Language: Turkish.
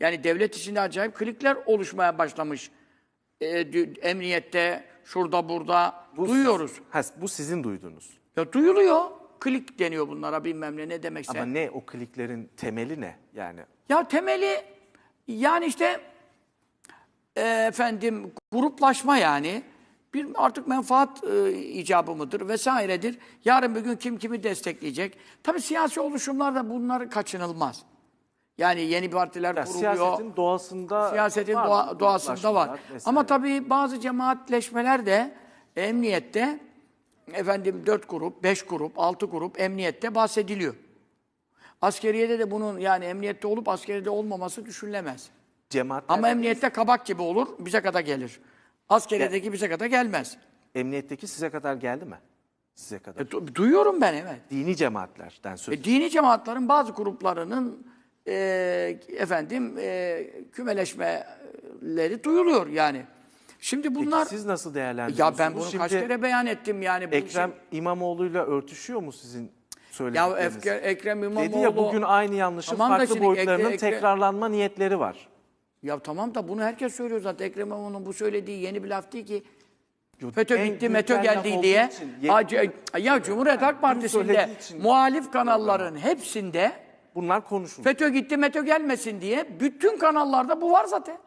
Yani devlet içinde acayip klikler oluşmaya başlamış. E, emniyette, şurada burada Bu- duyuyoruz. Ha, bu sizin duyduğunuz. Ya duyuluyor. Klik deniyor bunlara bilmem ne ne demekse. Ama ne o kliklerin temeli ne? Yani Ya temeli yani işte e, efendim gruplaşma yani bir artık menfaat e, icabı mıdır vesairedir. Yarın bir gün kim kimi destekleyecek. Tabii siyasi oluşumlarda bunlar kaçınılmaz. Yani yeni partiler ya kuruluyor. siyasetin doğasında Siyasetin var doğa- doğasında var. Vesaire. Ama tabii bazı cemaatleşmeler de emniyette efendim dört grup, beş grup, altı grup emniyette bahsediliyor. Askeriyede de bunun yani emniyette olup askeriyede olmaması düşünülemez. cemaatler Ama emniyette kabak gibi olur, bize kadar gelir. Askeriyedeki bize kadar gelmez. emniyetteki size kadar geldi mi? Size kadar. E, du- duyuyorum ben evet. Dini cemaatlerden söz. E, dini cemaatlerin bazı gruplarının e, efendim e, kümeleşmeleri duyuluyor yani. Şimdi Peki bunlar siz nasıl değerlendiriyorsunuz? ya ben bunu Şimdi kaç kere beyan ettim yani bu Ekrem şey- İmamoğlu'yla örtüşüyor mu sizin ya söyledikleriniz? Ekrem, İmamoğlu Dedi ya bugün aynı yanlışın Tamam farklı boyutlarının Ekre- Ekre- tekrarlanma niyetleri var. Ya tamam da bunu herkes söylüyor zaten. Ekrem İmamoğlu'nun bu söylediği yeni bir laf değil ki. FETÖ en gitti, METÖ geldi diye. için, Acı- ya Cumhuriyet Halk Partisi'nde muhalif kanalların hepsinde Bunlar konuşulur. FETÖ gitti, METÖ gelmesin diye bütün kanallarda bu var zaten.